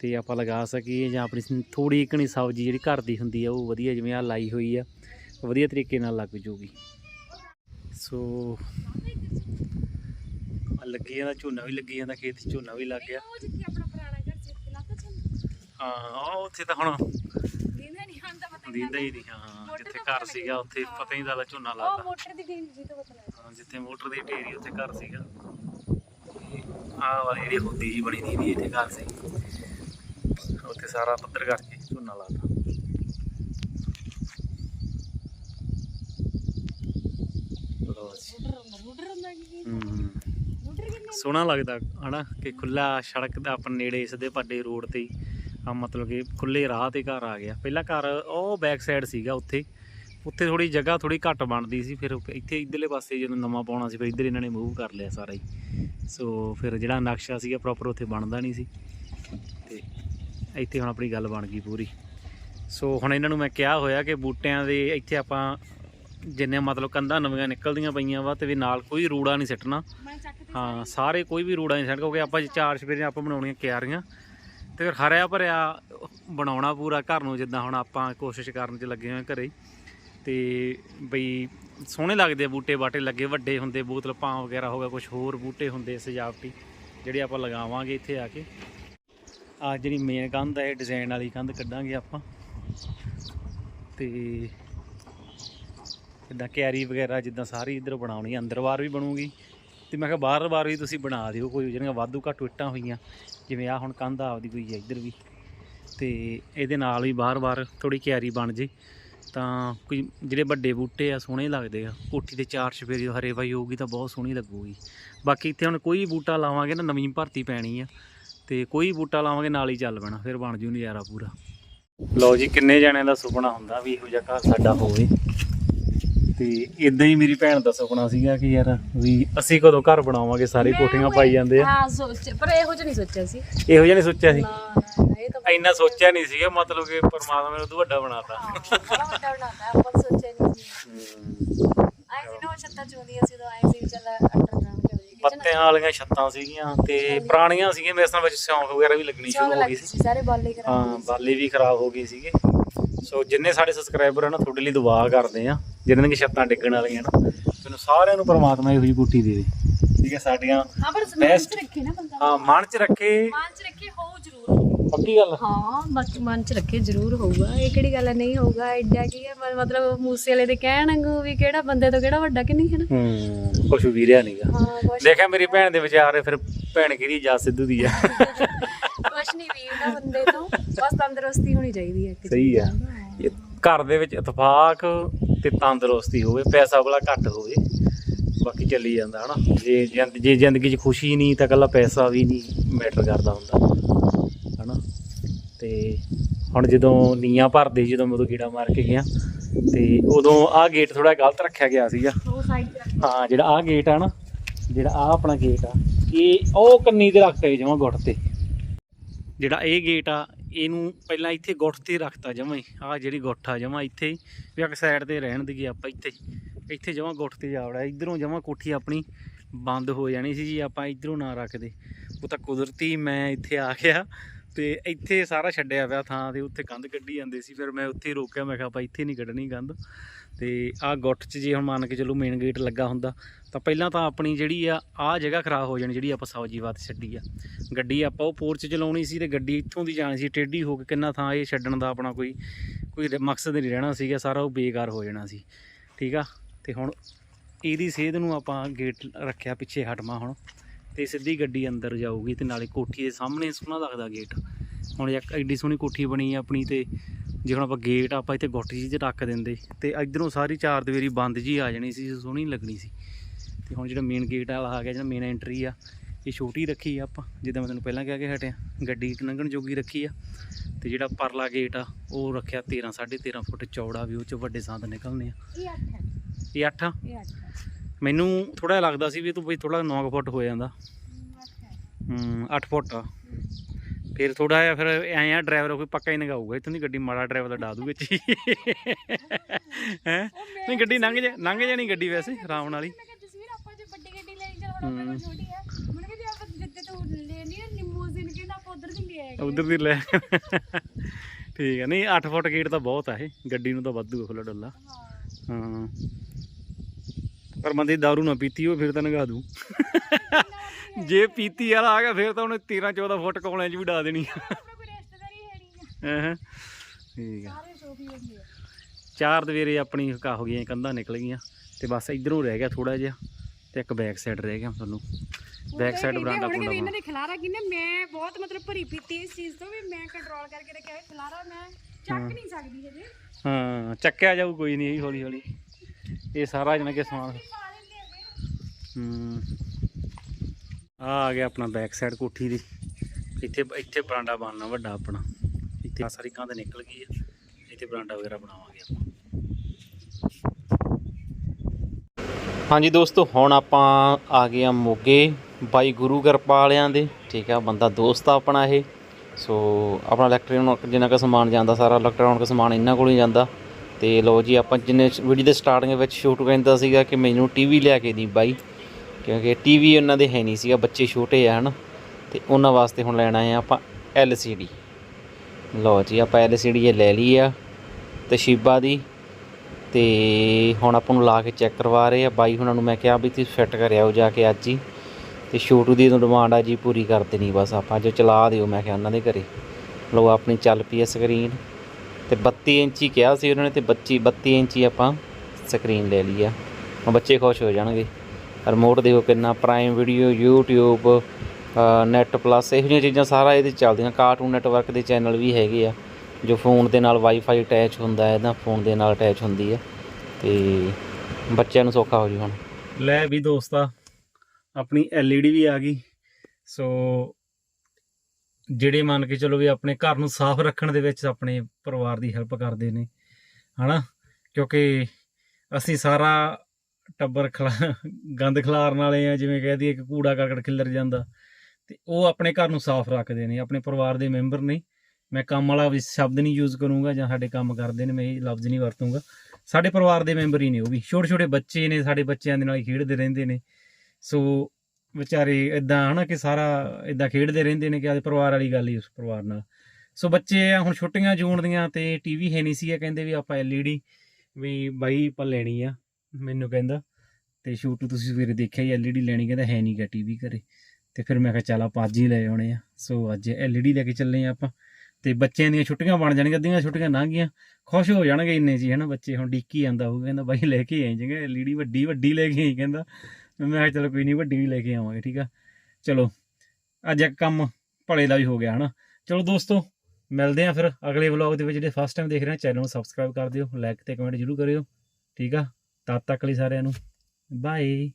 ਤੇ ਆਪਾਂ ਲਗਾ ਸਕੀਏ ਜਾਂ ਆਪਣੀ ਥੋੜੀ ਘਣੀ ਸਬਜ਼ੀ ਜਿਹੜੀ ਘਰ ਦੀ ਹੁੰਦੀ ਆ ਉਹ ਵਧੀਆ ਜਿਵੇਂ ਆ ਲਾਈ ਹੋਈ ਆ ਉਹ ਵਧੀਆ ਤਰੀਕੇ ਨਾਲ ਲੱਗ ਜੂਗੀ। ਸੋ ਆ ਲੱਗੀ ਜਾਂਦਾ ਝੋਨਾ ਵੀ ਲੱਗੀ ਜਾਂਦਾ ਖੇਤ ਝੋਨਾ ਵੀ ਲੱਗ ਗਿਆ। ਉਹ ਹਾਂ ਉਹ ਉੱਥੇ ਤਾਂ ਹੁਣ ਦੀਦਾ ਹੀ ਨਹੀਂ ਹਾਂ ਜਿੱਥੇ ਘਰ ਸੀਗਾ ਉੱਥੇ ਪਤਾ ਹੀ ਨਹੀਂ ਲੱਗਦਾ। ਝੋਨਾ ਉਹ ਲਾਤਾ ਮੋਟਰ ਦੀ ਜੀ ਤੋਂ ਪਤਾ ਲੱਗਾ ਹਾਂ, ਜਿੱਥੇ ਮੋਟਰ ਦੀ ਢੇਰੀ ਉੱਥੇ ਘਰ ਸੀਗਾ। ਆਹ ਵਾਲੀ ਜਿਹੜੀ ਹੁੰਦੀ ਜੀ ਬਣੀ ਦੀ ਵੀ ਇੱਥੇ ਘਰ ਸੀ। ਉੱਥੇ ਸਾਰਾ ਪੱਧਰ ਕਰਕੇ ਝੋਨਾ ਲਾਤਾ। ਸੋਹਣਾ ਲੱਗਦਾ, ਹਨਾ? ਕਿ ਖੁੱਲਾ ਸੜਕ ਦਾ ਆਪਣੇ ਨੇੜੇ ਸਿੱਧੇ ਪੱਡੇ ਰੋਡ ਤੇ ਆ ਮਤਲਬ ਕਿ ਖੁੱਲੇ ਰਾਹ ਤੇ ਘਰ ਆ ਗਿਆ। ਪਹਿਲਾਂ ਘਰ ਉਹ ਬੈਕ ਸਾਈਡ ਸੀਗਾ ਉੱਥੇ। ਉੱਥੇ ਥੋੜੀ ਜਗ੍ਹਾ ਥੋੜੀ ਘੱਟ ਬਣਦੀ ਸੀ, ਫਿਰ ਇੱਥੇ ਇਧਰਲੇ ਪਾਸੇ ਜਦੋਂ ਨਵਾਂ ਪਾਉਣਾ ਸੀ, ਫਿਰ ਇੱਧਰ ਇਹਨਾਂ ਨੇ ਮੂਵ ਕਰ ਲਿਆ ਸਾਰਾ ਹੀ। ਸੋ ਫਿਰ ਜਿਹੜਾ ਨਕਸ਼ਾ ਸੀਗਾ ਪ੍ਰੋਪਰ ਉੱਥੇ ਬਣਦਾ ਨਹੀਂ ਸੀ। ਤੇ ਇੱਥੇ ਹੁਣ ਆਪਣੀ ਗੱਲ ਬਣ ਗਈ ਪੂਰੀ। ਸੋ ਹੁਣ ਇਹਨਾਂ ਨੂੰ ਮੈਂ ਕਿਹਾ ਹੋਇਆ ਕਿ ਬੂਟਿਆਂ ਦੇ ਇੱਥੇ ਆਪਾਂ ਜਿੰਨੇ ਮਤਲਬ ਕੰਧਾਂ ਨਵੀਆਂ ਨਿਕਲਦੀਆਂ ਪਈਆਂ ਵਾ ਤੇ ਵੀ ਨਾਲ ਕੋਈ ਰੂੜਾ ਨਹੀਂ ਸਿੱਟਣਾ। ਹਾਂ, ਸਾਰੇ ਕੋਈ ਵੀ ਰੂੜਾ ਨਹੀਂ ਛੱਡ ਕਿਉਂਕਿ ਆਪਾਂ ਚਾਰ ਸਵੇਰੇ ਆਪਾਂ ਬਣਾਉਣੀਆਂ ਕਿਆਰੀਆਂ। ਤੇ ਫਿਰ ਹਰਿਆ ਭਰਿਆ ਬਣਾਉਣਾ ਪੂਰਾ ਘਰ ਨੂੰ, ਜਿੱਦਾਂ ਹੁਣ ਆਪਾਂ ਕੋਸ਼ਿਸ਼ ਕਰਨ 'ਚ ਲੱਗੇ ਹੋਏ ਘਰੇ। ਤੇ ਬਈ ਸੋਹਣੇ ਲੱਗਦੇ ਆ ਬੂਟੇ, ਬਾਟੇ ਲੱਗੇ ਵੱਡੇ ਹੁੰਦੇ, ਬੋਤਲ ਪਾਂ ਵਗੈਰਾ ਹੋ ਗਿਆ ਕੁਝ ਹੋਰ ਬੂਟੇ ਹੁੰਦੇ ਸਜਾਵਟੀ, ਜਿਹੜੇ ਆਪਾਂ ਲਗਾਵਾਂਗੇ ਇੱਥੇ ਆ ਕੇ। ਆ ਜਿਹੜੀ ਮੇਨ ਕੰਧ ਹੈ ਇਹ ਡਿਜ਼ਾਈਨ ਵਾਲੀ ਕੰਧ ਕੱਢਾਂਗੇ ਆਪਾਂ। ਤੇ ਜਿੱਦਾਂ ਕਿਆਰੀ ਵਗੈਰਾ, ਜਿੱਦਾਂ ਸਾਰੀ ਇੱਧਰ ਬਣਾਉਣੀ ਅੰਦਰ ਬਾਹਰ ਵੀ ਬਣੂਗੀ। ਤੇ ਮੈਂ ਕਿਹਾ ਬਾਹਰ ਬਾਹਰ ਵੀ ਤੁਸੀਂ ਬਣਾ ਦਿਓ ਕੋਈ, ਜਿਹੜੀਆਂ ਵਾਧੂ ਘੱਟ ਇੱਟਾਂ ਹੋਈਆਂ, ਜਿਵੇਂ ਆ ਹੁਣ ਕੰਧ ਆਪਦੀ ਕੋਈ ਹੈ ਇੱਧਰ ਵੀ। ਤੇ ਇਹਦੇ ਨਾਲ ਵੀ ਬਾਹਰ-ਬਾਹਰ ਥੋੜੀ ਕਿਆਰੀ ਬਣ ਜੇ। ਤਾਂ ਕੋਈ ਜਿਹੜੇ ਵੱਡੇ ਬੂਟੇ ਆ, ਸੋਹਣੇ ਲੱਗਦੇ ਆ। ਕੋਠੀ ਤੇ ਚਾਰ ਚਫੇਰੀ ਹਰੇ ਵਾਈ ਹੋਊਗੀ ਤਾਂ ਬਹੁਤ ਸੋਹਣੀ ਲੱਗੂਗੀ। ਬਾਕੀ ਇੱਥੇ ਹੁਣ ਕੋਈ ਬੂਟਾ ਲਾਵਾਂਗੇ ਨਾ, ਨਵੀਂ ਭਰਤੀ ਪੈਣੀ ਆ ਤੇ ਕੋਈ ਬੂਟਾ ਲਾਵਾਂਗੇ, ਨਾਲ ਹੀ ਚੱਲ ਪੈਣਾ, ਫਿਰ ਬਣ ਜੂ ਨਜ਼ਾਰਾ ਪੂਰਾ। ਲਓ ਜੀ, ਕਿੰਨੇ ਜਣਿਆਂ ਦਾ ਸੁਪਨਾ ਹੁੰਦਾ ਵੀ ਇਹੋ ਜਿਹਾ ਘਰ ਸਾਡਾ ਹੋਵੇ। ਤੇ ਇਦਾਂ ਹੀ ਮੇਰੀ ਭੈਣ ਦਾ ਸੁਪਨਾ ਸੀਗਾ ਕਿ ਯਾਰ ਵੀ ਅਸੀਂ ਕਦੋਂ ਘਰ ਬਣਾਵਾਂਗੇ ਸਾਰੇ ਕੋਠੀਆਂ ਪਾਈ ਜਾਂਦੇ ਆ। ਹਾਂ ਸੋਚ ਪਰ ਇਹੋ ਜਿਹਾ ਨਹੀਂ ਸੋਚਿਆ ਸੀ। ਇਹੋ ਜਿਹਾ ਨਹੀਂ ਸੋਚਿਆ ਸੀ? ਤਾਂ ਇੰਨਾ ਸੋਚਿਆ ਨਹੀਂ ਸੀਗਾ ਮਤਲਬ ਕਿ ਪਰਮਾਤਮਾ ਨੇ ਉਦੋਂ ਵੱਡਾ ਬਣਾਤਾ। ਬੜਾ ਵੱਡਾ ਬਣਾਤਾ ਆਪਾਂ ਸੋਚਿਆ ਨਹੀਂ ਸੀ। ਆਏ ਸੀ ਨਾ ਉਹ ਛੱਤਾਂ ਚੋਂਦੀਆਂ ਸੀ ਉਦੋਂ ਆਏ ਸੀ ਵੀ ਚੱਲ ਅੰਡਰਗਰਾਉਂਡ ਹੋ ਜਾਏਗੀ ਪੱਤਿਆਂ ਵਾਲੀਆਂ ਛੱਤਾਂ ਸੀਗੀਆਂ ਤੇ ਪੁਰਾਣੀਆਂ ਸੀਗੀਆਂ ਮੇਰੇ ਸਾਹ ਵਿੱਚ ਸਿਉਂਕ ਵਗੈਰਾ ਵੀ ਲੱਗਣੀ ਸ਼ੁਰੂ ਹੋ ਗਈ ਸੀ ਸਾਰੇ ਬਾਲੇ ਹਾਂ ਬਾਲੇ ਵੀ ਖਰਾਬ ਹੋ ਗਏ ਸੀਗੇ। ਸੋ ਜਿੰਨੇ ਸਾਡੇ ਸਬਸਕ੍ਰਾਈਬਰ ਆ ਨਾ ਤੁਹਾਡੇ ਲਈ ਦੁਆ ਕਰਦੇ ਆ ਜਿਨ੍ਹਾਂ ਦੀਆਂ ਛੱਤਾਂ ਡਿੱਗਣ ਵਾਲੀਆਂ ਨਾ ਤੁਹਾਨੂੰ ਸਾਰਿਆਂ ਨੂੰ ਪ੍ਰਮਾਤਮਾ ਇਹੋ ਜਿਹੀ ਬੂਟੀ ਦੇਵੇ ਠੀਕ ਹੈ ਸਾਡੀਆਂ ਹਾਂ ਪਰ. ਚ ਰੱਖੇ ਨਾ ਬੰਦਾ। ਹਾਂ ਮਨ ਚ ਰੱਖੇ। ਮਨ ਚ ਰੱਖੇ ਹੋਊ ਜ਼ਰੂਰ। ਪੱਕੀ ਗੱਲ ਹਾਂ ਮਨ- ਮਨ ਚ ਰੱਖੇ ਜ਼ਰੂਰ ਹੋਊਗਾ। ਇਹ ਕਿਹੜੀ ਗੱਲ ਨਹੀਂ ਹੋਊਗਾ ਐਡਾ ਕੀ ਹੈ ਮਤਲਬ ਮੂਸੇ ਵਾਲੇ ਦੇ ਕਹਿਣ ਵਾਂਗੂ ਵੀ ਕਿਹੜਾ ਬੰਦੇ ਤੋਂ ਕਿਹੜਾ ਵੱਡਾ ਕਿ ਨਹੀਂ ਹੈ ਨਾ ਹੂੰ ਕੁਛ ਵੀ ਰਿਆ ਨਹੀਂਗਾ ਦੇਖਿਆ ਮੇਰੀ ਭੈਣ ਦੇ ਵਿਚਾਰ ਫਿਰ ਭੈਣ ਕਿਹਦੀ ਜਾ ਸਿੱਧੂ ਦੀ ਆ? ਕੁਛ ਨਹੀਂ ਵੀਰ ਦਾ ਬੰਦੇ ਤੋਂ ਬਸ ਤੰਦਰੁਸਤੀ ਹੋਣੀ ਚਾਹੀਦੀ ਹੈ ਸਹੀ ਆ। ਘਰ ਦੇ ਵਿੱਚ ਇਤਫਾਕ ਤੇ ਤੰਦਰੁਸਤੀ ਹੋਵੇ ਪੈਸਾ ਬਲਾ ਘੱਟ ਹੋਵੇ ਬਾਕੀ ਚੱਲੀ ਜਾਂਦਾ ਹਨਾ? ਜੇ ਜ਼ਿੰਦ- ਜੇ ਜ਼ਿੰਦਗੀ 'ਚ ਖੁਸ਼ੀ ਨਹੀਂ ਤਾਂ ਕੱਲਾ ਪੈਸਾ ਵੀ ਨਹੀਂ ਮੈਟਰ ਕਰਦਾ ਹੁੰਦਾ ਹਨਾ? ਤੇ ਹੁਣ ਜਦੋਂ ਨੀਆਂ ਭਰਦੇ ਸੀ, ਜਦੋਂ ਮੈਂ ਉਦੋਂ ਕੀੜਾ ਮਾਰ ਕੇ ਗਿਆ ਤੇ ਉਦੋਂ ਆਹ ਗੇਟ ਥੋੜਾ ਗਲਤ ਰੱਖਿਆ ਗਿਆ ਸੀਗਾ। ਉਹ ਸਾਈਡ ਤੇ ਰੱਖ ਹਾਂ ਜਿਹੜਾ ਆਹ ਗੇਟ ਆ ਨਾ ਜਿਹੜਾ ਆਹ ਆਪਣਾ ਗੇਟ ਆ ਇਹ ਉਹ ਕੰਨੀ ਤੇ ਰੱਖਤੇ ਜਮਾ ਗੁੱਟ ਤੇ। ਜਿਹੜਾ ਇਹ ਗੇਟ ਆ ਇਹਨੂੰ ਪਹਿਲਾਂ ਇੱਥੇ ਗੁੱਠ ਤੇ ਰੱਖਤਾ ਜਮਾ ਹੀ। ਆਹ ਜਿਹੜੀ ਗੁੱਠ ਆ ਜਮਾ ਇੱਥੇ ਹੀ। ਵੀ ਇੱਕ ਸਾਈਡ ਤੇ ਰਹਿਣ ਦੀ ਆਪਾਂ ਇੱਥੇ। ਇੱਥੇ ਜਮਾ ਗੁੱਠ ਤੇ ਜਾਵੜਾ ਇਧਰੋਂ ਜਮਾ ਕੋਠੀ ਆਪਣੀ ਬੰਦ ਹੋ ਜਾਣੀ ਸੀ ਜੀ, ਆਪਾਂ ਇਧਰੋਂ ਨਾ ਰੱਖਦੇ। ਉਹ ਤਾਂ ਕੁਦਰਤੀ ਮੈਂ ਇੱਥੇ ਆ ਗਿਆ। ਤੇ ਇੱਥੇ ਸਾਰਾ ਛੱਡਿਆ ਪਿਆ ਥਾਂ ਤੇ, ਉੱਥੇ ਕੰਧ ਕੱਢੀ ਜਾਂਦੇ ਸੀ। ਫਿਰ ਮੈਂ ਉੱਥੇ ਰੋਕਿਆ, ਮੈਂ ਕਿਹਾ, ਆਪਾਂ ਇੱਥੇ ਨਹੀਂ ਕੱਢਣੀ ਕੰਧ। ਤੇ ਆਹ ਗੁੱਟ 'ਚ ਜੇ ਹੁਣ ਮੰਨ ਕੇ ਚੱਲੋ ਮੇਨ ਗੇਟ ਲੱਗਾ ਹੁੰਦਾ, ਤਾਂ ਪਹਿਲਾਂ ਤਾਂ ਆਪਣੀ ਜਿਹੜੀ ਆ, ਆਹ ਜਗ੍ਹਾ ਖਰਾਬ ਹੋ ਜਾਣੀ ਜਿਹੜੀ ਆਪਾਂ ਸਬਜ਼ੀਵਾਤ ਛੱਡੀ ਆ। ਗੱਡੀ ਆਪਾਂ ਉਹ ਪੋਰਚ ਚਲਾਉਣੀ ਸੀ ਤੇ ਗੱਡੀ ਇੱਥੋਂ ਦੀ ਜਾਣੀ ਸੀ, ਟੇਢੀ ਹੋ ਕੇ ਕਿੰਨਾ ਥਾਂ ਇਹ ਛੱਡਣ ਦਾ ਆਪਣਾ ਕੋਈ ਕੋਈ ਰ- ਮਕਸਦ ਨਹੀਂ ਰਹਿਣਾ ਸੀਗਾ, ਸਾਰਾ ਉਹ ਬੇਕਾਰ ਹੋ ਜਾਣਾ ਸੀ। ਠੀਕ ਆ? ਤੇ ਹੁਣ ਇਹਦੀ ਸੇਧ ਨੂੰ ਆਪਾਂ ਗੇਟ ਰੱਖਿਆ ਪਿੱਛੇ ਹਟਮਾ ਹੁਣ। ਤੇ ਸਿੱਧੀ ਗੱਡੀ ਅੰਦਰ ਜਾਊਗੀ ਤੇ ਨਾਲੇ ਕੋਠੀ ਦੇ ਸਾਹਮਣੇ ਸੋਹਣਾ ਲੱਗਦਾ ਗੇਟ ਹੁਣ ਇੱਕ ਐਡੀ ਸੋਹਣੀ ਕੋਠੀ ਬਣੀ ਆ ਆਪਣੀ ਤੇ ਜੇ ਹੁਣ ਆਪਾਂ ਗੇਟ ਆਪਾਂ ਇੱਥੇ ਗੁੱਟ ਜੀ 'ਚ ਰੱਖ ਦਿੰਦੇ। ਤੇ ਇਧਰੋਂ ਸਾਰੀ ਚਾਰ ਦੀਵਾਰੀ ਬੰਦ ਜੀ ਆ ਜਾਣੀ ਸੀ ਸੋਹਣੀ ਲੱਗਣੀ ਸੀ। ਤੇ ਹੁਣ ਜਿਹੜਾ ਮੇਨ ਗੇਟ ਵਾਲਾ ਆ ਗਿਆ ਜਿਹੜਾ ਮੇਨ ਐਂਟਰੀ ਆ ਇਹ ਛੋਟੀ ਰੱਖੀ ਆ ਆਪਾਂ ਜਿੱਦਾਂ ਮੈਂ ਤੈਨੂੰ ਪਹਿਲਾਂ ਕਹਿ ਕੇ ਹਟਿਆ। ਗੱਡੀ ਲੰਘਣ ਜੋਗੀ ਰੱਖੀ ਆ। ਤੇ ਜਿਹੜਾ ਪਰਲਾ ਗੇਟ ਆ ਉਹ ਰੱਖਿਆ 13 13.5 ਫੁੱਟ ਚੌੜਾ ਵੀ ਉਹ ਚ ਵੱਡੇ ਸੰਦ ਨਿਕਲਨੇ ਆ। ਇਹ ਅੱਠ ਹੈ ਇਹ 8 ਆ? ਇਹ ਅੱਠ ਹੈ ਮੈਨੂੰ ਥੋੜਾ ਲੱਗਦਾ ਸੀ ਵੀ ਤੋਂ ਬਈ ਥੋੜਾ 9 ਫੁੱਟ ਹੋ ਜਾਂਦਾ। ਹੈ ਹੂੰ 8 ਫੁੱਟ ਆ। ਫਿਰ ਥੋੜਾ ਜਿਹਾ ਫਿਰ ਐਂ ਆ ਡਰਾਈਵਰ ਕੋਈ ਪੱਕਾ ਹੀ ਨਗਾਊਗਾ ਇੱਥੋਂ ਦੀ ਗੱਡੀ ਮਾੜਾ ਡਰਾਈਵਰ ਦਾ ਡਾ ਦੂ ਵਿੱਚ ਹੀ। ਨਹੀਂ ਗੱਡੀ ਲੰਘ ਜਾ ਲੰਘ ਜਾਣੀ ਗੱਡੀ ਵੈਸੇ ਆਰਾਮ ਨਾਲ ਹੀ। ਉਧਰ ਦੀ ਲੈ ਠੀਕ ਹੈ ਨਹੀਂ 8 ਫੁੱਟ ਗੇਟ ਤਾਂ ਬਹੁਤ ਆ ਇਹ ਗੱਡੀ ਨੂੰ ਤਾਂ ਵਾਧੂ ਖੁੱਲਾ ਡੁੱਲਾ ਹਾਂ। ਪਰ ਬੰਦੇ ਦਾਰੂ ਨਾ ਪੀਤੀ ਉਹ ਫਿਰ ਤਾਂ ਨਗਾ ਦੂ। ਜੇ ਪੀਤੀ ਵਾਲਾ ਆ ਗਿਆ ਫਿਰ ਤਾਂ ਉਹਨੇ 13 14 ਫੁੱਟ ਕੋਲਿਆਂ 'ਚ ਵੀ ਡਾ ਦੇਣੀ ਆ। ਹੈ ਠੀਕ ਆ। ਚਾਰ ਦਵੇਰੇ ਆਪਣੀ ਕਾ ਹੋ ਗਈਆਂ ਕੰਧਾਂ ਨਿਕਲ ਗਈਆਂ। ਤੇ ਬਸ ਇਧਰੋਂ ਰਹਿ ਗਿਆ ਥੋੜਾ ਜਿਹਾ ਤੇ ਇੱਕ ਬੈਕ ਸਾਈਡ ਰਹਿ ਗਿਆ ਤੁਹਾਨੂੰ। ਬੈਕ ਸਾਈਡ ਬਰਾਂਡਾ ਪੁੰਡਾ ਇਹਨਾਂ ਨੇ ਖਿਲਾਰਾ ਕਿਨੇ ਮੈਂ ਬਹੁਤ ਮਤਲਬ ਭਰੀ ਪੀਤੀ ਇਸ ਚੀਜ਼ ਤੋਂ ਵੀ ਮੈਂ ਕੰਟਰੋਲ ਕਰਕੇ ਰੱਖਿਆ ਹੈ ਖਿਲਾਰਾ ਮੈਂ ਚੱਕ ਨਹੀਂ ਸਕਦੀ ਹਜੇ। ਹਾਂ ਚੱਕਿਆ ਜਾਊ ਕੋਈ ਨਹੀਂ ਹੌਲੀ ਹੌਲੀ ਇਹ ਸਾਰਾ ਜਣਾ ਕੇ ਸਮਾਨ। ਸਾਰੇ ਹੂੰ। ਆ ਆ ਗਿਆ ਆਪਣਾ ਬੈਕ ਸਾਈਡ ਕੋਠੀ ਦੀ। ਇੱਥੇ ਇੱਥੇ ਬਰਾਂਡਾ ਬਣਨਾ ਵੱਡਾ ਆਪਣਾ। ਇੱਥੇ ਆਹ ਸਾਰੀ ਕੰਧ ਨਿਕਲ ਗਈ ਆ। ਇੱਥੇ ਬਰਾਂਡਾ ਵਗੈਰਾ ਬਣਾਵਾਂਗੇ ਆਪਾਂ। ਹਾਂਜੀ ਦੋਸਤੋ, ਹੁਣ ਆਪਾਂ ਆ ਗਏ ਆ ਮੋਗੇ ਬਾਈ ਗੁਰੂ ਕਿਰਪਾਲਿਆਂ ਦੇ। ਠੀਕ ਆ, ਬੰਦਾ ਦੋਸਤ ਆ ਆਪਣਾ ਇਹ। ਸੋ ਆਪਣਾ ਇਲੈਕਟ੍ਰੋਨਿਕ ਜਿੰਨਾ ਕੁ ਸਮਾਨ ਜਾਂਦਾ, ਸਾਰਾ ਇਲੈਕਟ੍ਰੋਨਿਕ ਸਮਾਨ ਇਹਨਾਂ ਕੋਲ ਹੀ ਜਾਂਦਾ। ਤੇ ਲੋ ਜੀ, ਆਪਾਂ ਜਿੰਨੇ ਵੀਡੀਓ ਦੇ ਸਟਾਰਟਿੰਗ ਵਿੱਚ ਸ਼ੂਟ ਕਹਿੰਦਾ ਸੀਗਾ ਕਿ ਮੈਨੂੰ ਟੀਵੀ ਲਿਆ ਕੇ ਦੀ ਬਾਈ, ਕਿਉਂਕਿ ਟੀਵੀ ਉਹਨਾਂ ਦੇ ਹੈ ਨਹੀਂ ਸੀਗਾ, ਬੱਚੇ ਛੋਟੇ ਆ, ਹਨ। ਤੇ ਉਹਨਾਂ ਵਾਸਤੇ ਹੁਣ ਲੈਣਾ ਹੈ ਆਪਾਂ LCD ਲੋ ਜੀ, ਆਪਾਂ LCD ਇਹ ਲੈ ਲਈ ਆ ਤਸ਼ੀਬਾ ਦੀ। ਤੇ ਹੁਣ ਆਪਾਂ ਨੂੰ ਲਾ ਕੇ ਚੈੱਕ ਕਰਵਾ ਰਹੇ ਆ। ਬਾਈ ਹੁਣਾਂ ਨੂੰ ਮੈਂ ਕਿਹਾ ਵੀ ਤੁਸੀਂ ਫਿੱਟ ਕਰਿਆਓ ਜਾ ਕੇ ਅੱਜ ਹੀ। ਤੇ ਛੋਟੂ ਦੀ ਡਿਮਾਂਡ ਆ ਜੀ, ਪੂਰੀ ਕਰ ਦੇਣੀ ਬਸ ਆਪਾਂ, ਜੋ ਚਲਾ ਦਿਓ, ਮੈਂ ਕਿਹਾ ਉਹਨਾਂ ਦੇ ਘਰੇ। ਲੋ ਆਪਣੀ ਚੱਲ ਪਈ ਹੈ ਸਕਰੀਨ ਤੇ 32 ਇੰਚੀ ਕਿਹਾ ਸੀ ਉਹਨਾਂ ਨੇ ਤੇ 25 32 ਇੰਚੀ ਆਪਾਂ ਸਕਰੀਨ ਲੈ ਲਈ ਆ। ਬੱਚੇ ਖੁਸ਼ ਹੋ ਜਾਣਗੇ। ਰਿਮੋਟ ਦੇਖੋ ਕਿੰਨਾ prime video YouTube net plus ਇਹੋ ਜਿਹੀਆਂ ਚੀਜ਼ਾਂ ਸਾਰਾ ਇਹਦੇ 'ਚ ਚੱਲਦੀਆਂ। ਕਾਰਟੂਨ ਨੈਟਵਰਕ ਦੇ ਚੈਨਲ ਵੀ ਹੈਗੇ ਆ, ਜੋ ਫੋਨ ਦੇ ਨਾਲ ਵਾਈਫਾਈ ਅਟੈਚ ਹੁੰਦਾ ਹੈ, ਇਹਦਾ ਫੋਨ ਦੇ ਨਾਲ ਅਟੈਚ ਹੁੰਦੀ ਹੈ ਤੇ ਬੱਚਿਆਂ ਨੂੰ ਸੌਖਾ ਹੋ ਜੂ ਹੁਣ। ਲੈ ਵੀ ਦੋਸਤਾ, ਆਪਣੀ LED ਵੀ ਆ ਗਈ। ਸੋ ਜਿਹੜੇ ਮੰਨ ਕੇ ਚਲੋ ਵੀ ਆਪਣੇ ਘਰ ਨੂੰ ਸਾਫ਼ ਰੱਖਣ ਦੇ ਵਿੱਚ ਆਪਣੇ ਪਰਿਵਾਰ ਦੀ ਹੈਲਪ ਕਰਦੇ ਨੇ, ਹਨਾ? ਕਿਉਂਕਿ ਅਸੀਂ ਸਾਰਾ ਟੱਬਰ ਖਲਾ, ਗੰਦ ਖਿਲਾਰਨ ਵਾਲੇ ਆ, ਜਿਵੇਂ ਕਹਿ ਦਈਏ ਕਿ ਕੂੜਾ ਕਰਕਟ ਖਿਲਰ ਜਾਂਦਾ, ਤੇ ਉਹ ਆਪਣੇ ਘਰ ਨੂੰ ਸਾਫ਼ ਰੱਖਦੇ ਨੇ, ਆਪਣੇ ਪਰਿਵਾਰ ਦੇ ਮੈਂਬਰ ਨੇ ਮੈਂ ਕੰਮ ਵਾਲਾ ਵੀ ਸ਼ਬਦ ਨਹੀਂ ਯੂਜ਼ ਕਰੂੰਗਾ ਜਾਂ ਸਾਡੇ ਕੰਮ ਕਰਦੇ ਨੇ, ਮੈਂ ਇਹ ਲਫ਼ਜ਼ ਨਹੀਂ ਵਰਤੂੰਗਾ। ਸਾਡੇ ਪਰਿਵਾਰ ਦੇ ਮੈਂਬਰ ਹੀ ਨੇ ਉਹ ਵੀ। ਛੋਟੇ ਛੋਟੇ ਬੱਚੇ ਨੇ, ਸਾਡੇ ਬੱਚਿਆਂ ਦੇ ਨਾਲ ਹੀ ਖੇਡਦੇ ਰਹਿੰਦੇ ਨੇ। ਸੋ ਵਿਚਾਰੇ ਇਦਾਂ ਹਨਾ ਕਿ ਸਾਰਾ ਇਦਾਂ ਖੇਡਦੇ ਰਹਿੰਦੇ ਨੇ ਕਿ ਆਦੇ ਪਰਿਵਾਰ ਵਾਲੀ ਗੱਲ ਹੀ ਉਸ ਪਰਿਵਾਰ ਨਾਲ। ਸੋ ਬੱਚੇ ਆ, ਹੁਣ ਛੁੱਟੀਆਂ ਜੂਨ ਦੀਆਂ ਤੇ ਟੀਵੀ ਹੈ ਨਹੀਂ ਸੀ ਇਹ ਕਹਿੰਦੇ ਵੀ ਆਪਾਂ ਐਲਈਡੀ ਵੀ ਬਾਈ ਆਪਾਂ ਲੈਣੀ ਆ, ਮੈਨੂੰ ਕਹਿੰਦਾ। ਤੇ ਸ਼ੂਟ ਤੁਸੀਂ ਸਵੇਰੇ ਦੇਖਿਆ ਹੀ ਐਲਈਡੀ ਲੈਣੀ, ਕਹਿੰਦਾ ਹੈ ਨਹੀਂਗਾ ਟੀਵੀ ਘਰੇ। ਤੇ ਫਿਰ ਮੈਂ ਕਿਹਾ ਚੱਲ ਆਪਾਂ ਅੱਜ ਹੀ ਲੈ ਆਉਣੇ ਆ। ਸੋ ਅੱਜ ਐਲਈਡੀ ਲੈ ਕੇ ਚੱਲੇ ਆ ਆਪਾਂ। ਤੇ ਬੱਚਿਆਂ ਦੀਆਂ ਛੁੱਟੀਆਂ ਬਣ ਜਾਣਗੀਆਂ, ਅੱਧੀਆਂ ਛੁੱਟੀਆਂ ਲੰਘ ਗਈਆਂ। ਖੁਸ਼ ਹੋ ਜਾਣਗੇ ਇੰਨੇ ਜੀ, ਹਨਾ ਬੱਚੇ, ਹੁਣ ਡੀਕੀ ਜਾਂਦਾ ਉਹ ਕਹਿੰਦਾ ਬਾਈ ਲੈ ਕੇ ਆਈ ਜਗਾ ਐਲਈਡੀ ਵੱਡੀ ਵੱਡੀ ਲੈ ਕੇ ਆਈ, ਕਹਿੰਦਾ। ਮੈਂ ਕਿਹਾ ਚਲੋ ਕੋਈ ਨਹੀਂ ਵੱਡੀ ਵੀ ਲੈ ਕੇ ਆਵਾਂਗੇ, ਠੀਕ ਆ। ਚਲੋ, ਅੱਜ ਇੱਕ ਕੰਮ ਭਲੇ ਦਾ ਵੀ ਹੋ ਗਿਆ, ਹਨਾ। ਚਲੋ ਦੋਸਤੋ, ਮਿਲਦੇ ਆ ਫਿਰ ਅਗਲੇ ਵਲੌਗ ਦੇ ਵਿੱਚ ਜਿਹੜੇ ਫਸਟ ਟਾਈਮ ਦੇਖ ਰਹੇ ਆ ਚੈਨਲ ਨੂੰ ਸਬਸਕ੍ਰਾਈਬ ਕਰ ਦਿਓ ਲਾਈਕ ਤੇ ਕਮੈਂਟ ਜਰੂਰ ਕਰਿਓ, ਠੀਕ ਆ। ਤਦ ਤੱਕ ਲਈ ਸਾਰਿਆਂ ਨੂੰ ਬਾਏ